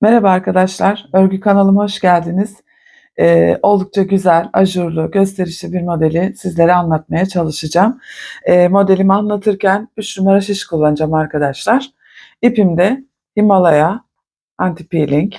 Merhaba arkadaşlar, örgü kanalıma hoş geldiniz. Ee, oldukça güzel, ajurlu, gösterişli bir modeli sizlere anlatmaya çalışacağım. Ee, modelimi anlatırken 3 numara şiş kullanacağım arkadaşlar. İpimde Himalaya anti peeling,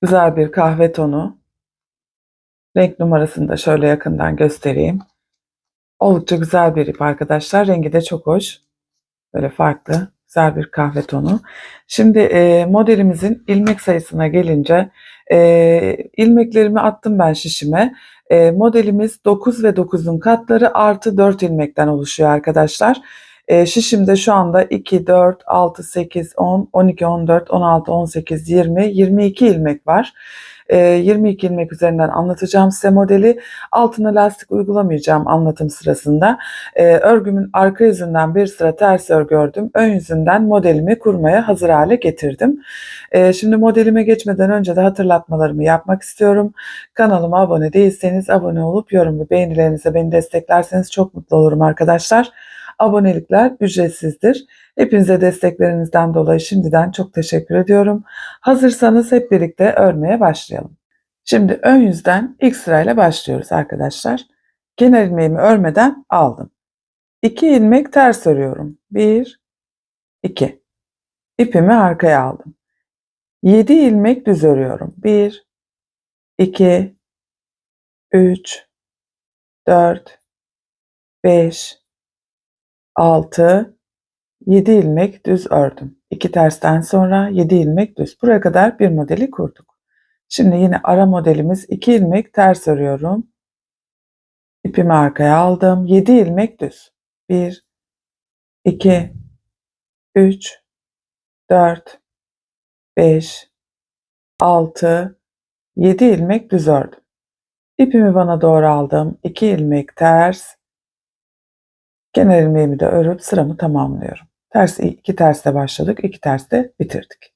güzel bir kahve tonu. Renk numarasını da şöyle yakından göstereyim. Oldukça güzel bir ip arkadaşlar. Rengi de çok hoş. Böyle farklı, güzel bir kahve tonu. Şimdi e, modelimizin ilmek sayısına gelince e, ilmeklerimi attım ben şişime. E, modelimiz 9 ve 9'un katları artı 4 ilmekten oluşuyor arkadaşlar. E, şişimde şu anda 2, 4, 6, 8, 10, 12, 14, 16, 18, 20, 22 ilmek var. 22 ilmek üzerinden anlatacağım size modeli. Altına lastik uygulamayacağım anlatım sırasında. Örgümün arka yüzünden bir sıra ters örgü ördüm. Ön yüzünden modelimi kurmaya hazır hale getirdim. Şimdi modelime geçmeden önce de hatırlatmalarımı yapmak istiyorum. Kanalıma abone değilseniz abone olup yorum ve beğenilerinize beni desteklerseniz çok mutlu olurum arkadaşlar. Abonelikler ücretsizdir. Hepinize desteklerinizden dolayı şimdiden çok teşekkür ediyorum. Hazırsanız hep birlikte örmeye başlayalım. Şimdi ön yüzden ilk sırayla başlıyoruz arkadaşlar. Kenar ilmeğimi örmeden aldım. 2 ilmek ters örüyorum. 1 2 İpimi arkaya aldım. 7 ilmek düz örüyorum. 1 2 3 4 5 6 7 ilmek düz ördüm. 2 tersten sonra 7 ilmek düz. Buraya kadar bir modeli kurduk. Şimdi yine ara modelimiz 2 ilmek ters örüyorum. İpimi arkaya aldım. 7 ilmek düz. 1 2 3 4 5 6 7 ilmek düz ördüm. İpimi bana doğru aldım. 2 ilmek ters. Kenar ilmeğimi de örüp sıramı tamamlıyorum. Ters iki tersle başladık, iki tersle bitirdik.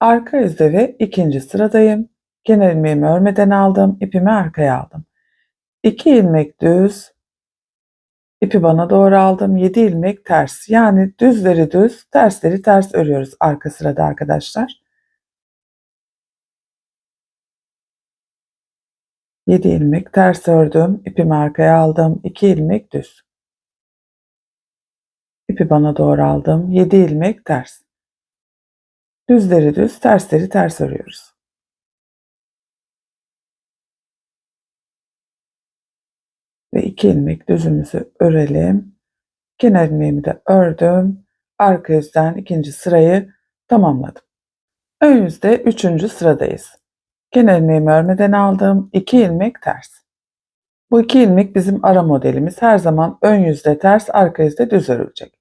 Arka yüzde ve ikinci sıradayım. Kenar ilmeğimi örmeden aldım, ipimi arkaya aldım. 2 ilmek düz, ipi bana doğru aldım. 7 ilmek ters. Yani düzleri düz, tersleri ters örüyoruz arka sırada arkadaşlar. 7 ilmek ters ördüm, ipimi arkaya aldım. 2 ilmek düz. İpi bana doğru aldım. 7 ilmek ters. Düzleri düz, tersleri ters örüyoruz. Ve 2 ilmek düzümüzü örelim. Kenar ilmeğimi de ördüm. Arka yüzden ikinci sırayı tamamladım. Ön yüzde üçüncü sıradayız. Kenar ilmeğimi örmeden aldım. 2 ilmek ters. Bu iki ilmek bizim ara modelimiz. Her zaman ön yüzde ters, arka yüzde düz örülecek.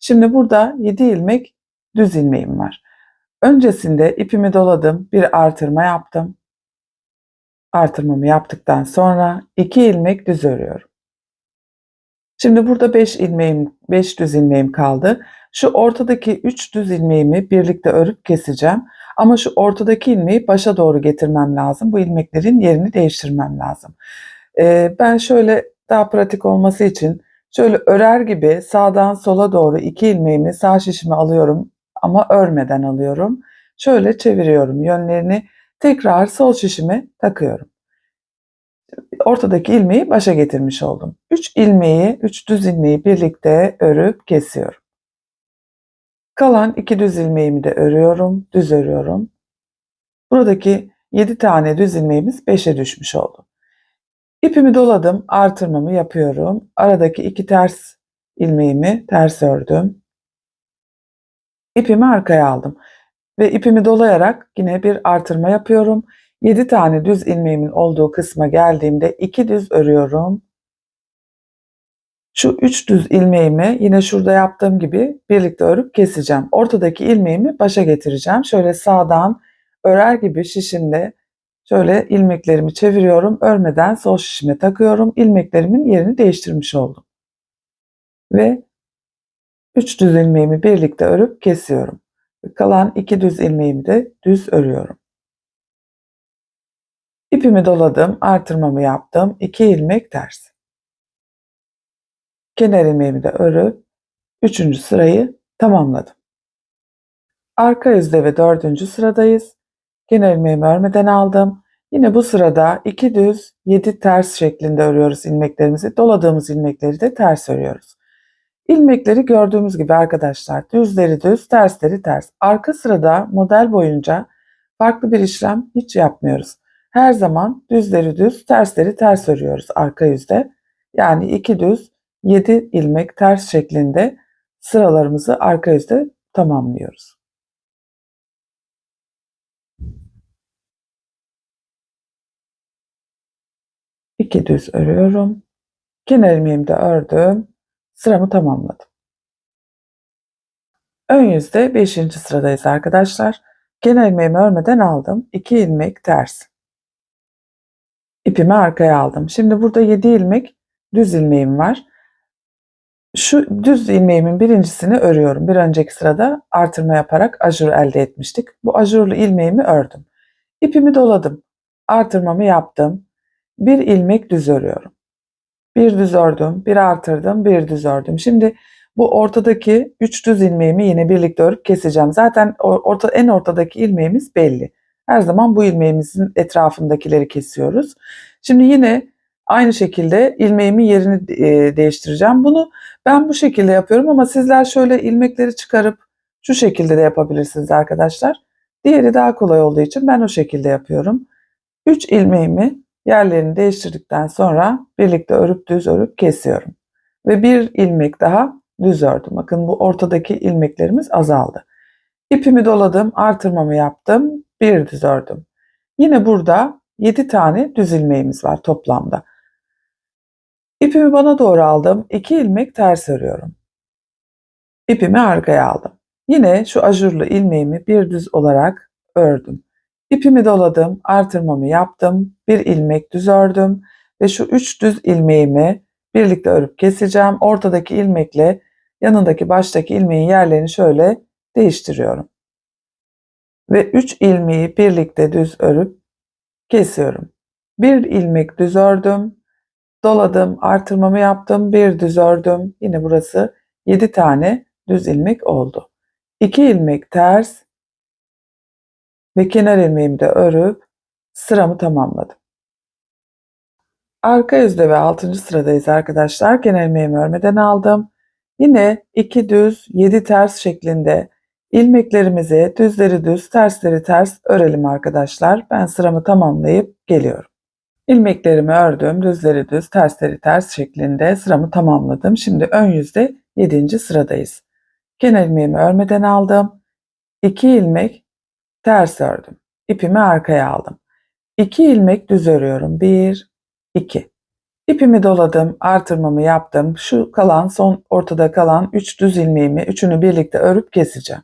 Şimdi burada 7 ilmek düz ilmeğim var. Öncesinde ipimi doladım, bir artırma yaptım. Artırmamı yaptıktan sonra 2 ilmek düz örüyorum. Şimdi burada 5 ilmeğim, 5 düz ilmeğim kaldı. Şu ortadaki 3 düz ilmeğimi birlikte örüp keseceğim. Ama şu ortadaki ilmeği başa doğru getirmem lazım. Bu ilmeklerin yerini değiştirmem lazım. Ee, ben şöyle daha pratik olması için Şöyle örer gibi sağdan sola doğru iki ilmeğimi sağ şişime alıyorum ama örmeden alıyorum. Şöyle çeviriyorum yönlerini tekrar sol şişime takıyorum. Ortadaki ilmeği başa getirmiş oldum. 3 ilmeği, 3 düz ilmeği birlikte örüp kesiyorum. Kalan iki düz ilmeğimi de örüyorum, düz örüyorum. Buradaki 7 tane düz ilmeğimiz 5'e düşmüş oldu. İpimi doladım, artırmamı yapıyorum. Aradaki iki ters ilmeğimi ters ördüm. İpimi arkaya aldım ve ipimi dolayarak yine bir artırma yapıyorum. 7 tane düz ilmeğimin olduğu kısma geldiğimde 2 düz örüyorum. Şu 3 düz ilmeğimi yine şurada yaptığım gibi birlikte örüp keseceğim. Ortadaki ilmeğimi başa getireceğim. Şöyle sağdan örer gibi şişimle Şöyle ilmeklerimi çeviriyorum. Örmeden sol şişime takıyorum. İlmeklerimin yerini değiştirmiş oldum. Ve 3 düz ilmeğimi birlikte örüp kesiyorum. Kalan 2 düz ilmeğimi de düz örüyorum. İpimi doladım, artırmamı yaptım. 2 ilmek ters. Kenar ilmeğimi de örüp 3. sırayı tamamladım. Arka yüzde ve dördüncü sıradayız. Genel ilmeğimi örmeden aldım. Yine bu sırada iki düz, yedi ters şeklinde örüyoruz ilmeklerimizi. Doladığımız ilmekleri de ters örüyoruz. İlmekleri gördüğümüz gibi arkadaşlar düzleri düz, tersleri ters. Arka sırada model boyunca farklı bir işlem hiç yapmıyoruz. Her zaman düzleri düz, tersleri ters örüyoruz arka yüzde. Yani iki düz, yedi ilmek ters şeklinde sıralarımızı arka yüzde tamamlıyoruz. İki düz örüyorum. Kenar ilmeğimi de ördüm. Sıramı tamamladım. Ön yüzde 5. sıradayız arkadaşlar. Kenar ilmeğimi örmeden aldım. 2 ilmek ters. İpimi arkaya aldım. Şimdi burada 7 ilmek düz ilmeğim var. Şu düz ilmeğimin birincisini örüyorum. Bir önceki sırada artırma yaparak ajur elde etmiştik. Bu ajurlu ilmeğimi ördüm. İpimi doladım. Artırmamı yaptım. Bir ilmek düz örüyorum. Bir düz ördüm, bir artırdım, bir düz ördüm. Şimdi bu ortadaki üç düz ilmeğimi yine birlikte örüp keseceğim. Zaten orta, en ortadaki ilmeğimiz belli. Her zaman bu ilmeğimizin etrafındakileri kesiyoruz. Şimdi yine aynı şekilde ilmeğimin yerini e, değiştireceğim. Bunu ben bu şekilde yapıyorum ama sizler şöyle ilmekleri çıkarıp şu şekilde de yapabilirsiniz arkadaşlar. Diğeri daha kolay olduğu için ben o şekilde yapıyorum. 3 ilmeğimi yerlerini değiştirdikten sonra birlikte örüp düz örüp kesiyorum. Ve bir ilmek daha düz ördüm. Bakın bu ortadaki ilmeklerimiz azaldı. İpimi doladım, artırmamı yaptım, bir düz ördüm. Yine burada 7 tane düz ilmeğimiz var toplamda. İpimi bana doğru aldım, 2 ilmek ters örüyorum. İpimi arkaya aldım. Yine şu ajurlu ilmeğimi bir düz olarak ördüm. İpimi doladım, artırmamı yaptım, bir ilmek düz ördüm ve şu üç düz ilmeğimi birlikte örüp keseceğim. Ortadaki ilmekle yanındaki baştaki ilmeğin yerlerini şöyle değiştiriyorum. Ve üç ilmeği birlikte düz örüp kesiyorum. Bir ilmek düz ördüm, doladım, artırmamı yaptım, bir düz ördüm. Yine burası 7 tane düz ilmek oldu. 2 ilmek ters, ve kenar ilmeğimi de örüp sıramı tamamladım. Arka yüzde ve 6. sıradayız arkadaşlar. Kenar ilmeğimi örmeden aldım. Yine 2 düz 7 ters şeklinde ilmeklerimizi düzleri düz tersleri ters örelim arkadaşlar. Ben sıramı tamamlayıp geliyorum. İlmeklerimi ördüm. Düzleri düz tersleri ters şeklinde sıramı tamamladım. Şimdi ön yüzde 7. sıradayız. Kenar ilmeğimi örmeden aldım. 2 ilmek Ters ördüm. İpimi arkaya aldım. 2 ilmek düz örüyorum. 1, 2. İpimi doladım, artırmamı yaptım. Şu kalan son ortada kalan 3 düz ilmeğimi üçünü birlikte örüp keseceğim.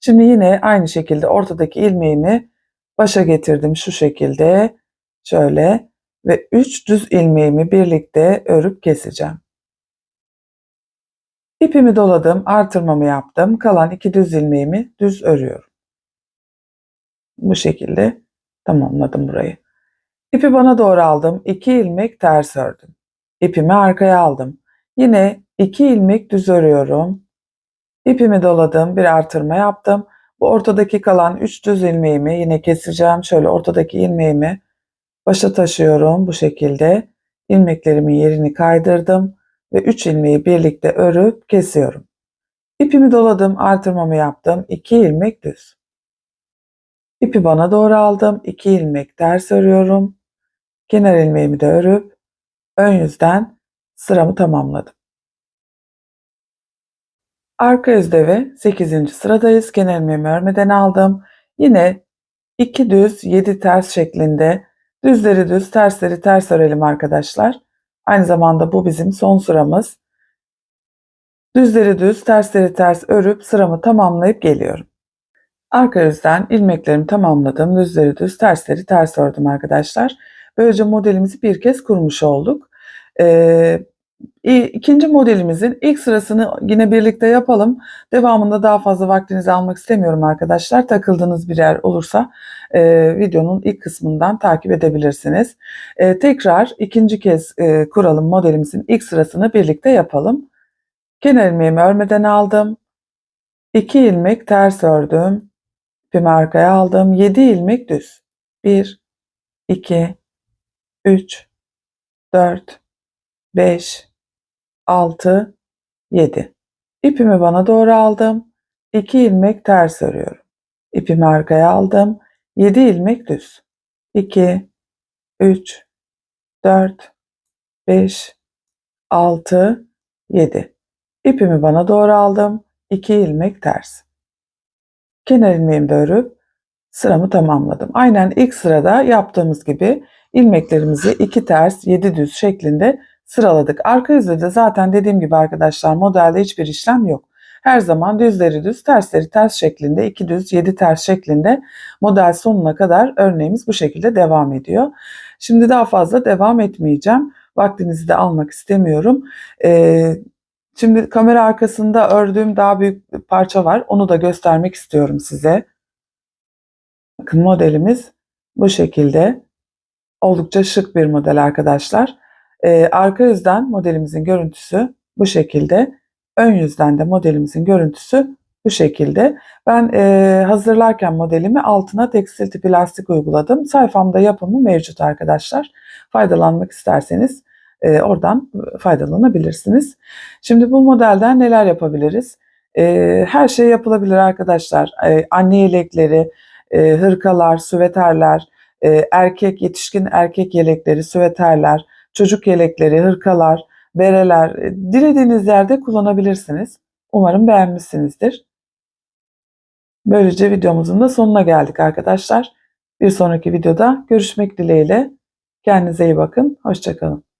Şimdi yine aynı şekilde ortadaki ilmeğimi başa getirdim şu şekilde. Şöyle ve 3 düz ilmeğimi birlikte örüp keseceğim. İpimi doladım, artırmamı yaptım. Kalan 2 düz ilmeğimi düz örüyorum. Bu şekilde tamamladım burayı. İpi bana doğru aldım. 2 ilmek ters ördüm. İpimi arkaya aldım. Yine 2 ilmek düz örüyorum. İpimi doladım. Bir artırma yaptım. Bu ortadaki kalan 3 düz ilmeğimi yine keseceğim. Şöyle ortadaki ilmeğimi başa taşıyorum bu şekilde. İlmeklerimin yerini kaydırdım ve 3 ilmeği birlikte örüp kesiyorum. İpimi doladım, artırmamı yaptım. 2 ilmek düz. İpi bana doğru aldım. 2 ilmek ters örüyorum. Kenar ilmeğimi de örüp ön yüzden sıramı tamamladım. Arka yüzde ve 8. sıradayız. Kenar ilmeğimi örmeden aldım. Yine 2 düz 7 ters şeklinde düzleri düz tersleri ters örelim arkadaşlar. Aynı zamanda bu bizim son sıramız. Düzleri düz tersleri ters örüp sıramı tamamlayıp geliyorum. Arka yüzden ilmeklerimi tamamladım. Düzleri düz, tersleri ters ördüm arkadaşlar. Böylece modelimizi bir kez kurmuş olduk. Ee, ikinci modelimizin ilk sırasını yine birlikte yapalım. Devamında daha fazla vaktinizi almak istemiyorum arkadaşlar. Takıldığınız bir yer olursa e, videonun ilk kısmından takip edebilirsiniz. E, tekrar ikinci kez e, kuralım modelimizin ilk sırasını birlikte yapalım. Kenar ilmeğimi örmeden aldım. 2 ilmek ters ördüm. İpimi arkaya aldım. 7 ilmek düz. 1 2 3 4 5 6 7 İpimi bana doğru aldım. 2 ilmek ters örüyorum. İpimi arkaya aldım. 7 ilmek düz. 2 3 4 5 6 7 İpimi bana doğru aldım. 2 ilmek ters. Kenar ilmeğimi örüp sıramı tamamladım. Aynen ilk sırada yaptığımız gibi ilmeklerimizi 2 ters 7 düz şeklinde sıraladık. Arka yüzde de zaten dediğim gibi arkadaşlar modelde hiçbir işlem yok. Her zaman düzleri düz, tersleri ters şeklinde, 2 düz, 7 ters şeklinde model sonuna kadar örneğimiz bu şekilde devam ediyor. Şimdi daha fazla devam etmeyeceğim. Vaktinizi de almak istemiyorum. Ee, şimdi kamera arkasında ördüğüm daha büyük bir parça var. Onu da göstermek istiyorum size. Bakın modelimiz bu şekilde. Oldukça şık bir model arkadaşlar. Ee, arka yüzden modelimizin görüntüsü bu şekilde. Ön yüzden de modelimizin görüntüsü bu şekilde. Ben e, hazırlarken modelimi altına tekstil tipi uyguladım. Sayfamda yapımı mevcut arkadaşlar. Faydalanmak isterseniz e, oradan faydalanabilirsiniz. Şimdi bu modelden neler yapabiliriz? E, her şey yapılabilir arkadaşlar. E, anne yelekleri, e, hırkalar, süveterler, e, erkek yetişkin erkek yelekleri, süveterler, çocuk yelekleri, hırkalar, bereler e, dilediğiniz yerde kullanabilirsiniz. Umarım beğenmişsinizdir. Böylece videomuzun da sonuna geldik arkadaşlar. Bir sonraki videoda görüşmek dileğiyle. Kendinize iyi bakın. Hoşçakalın.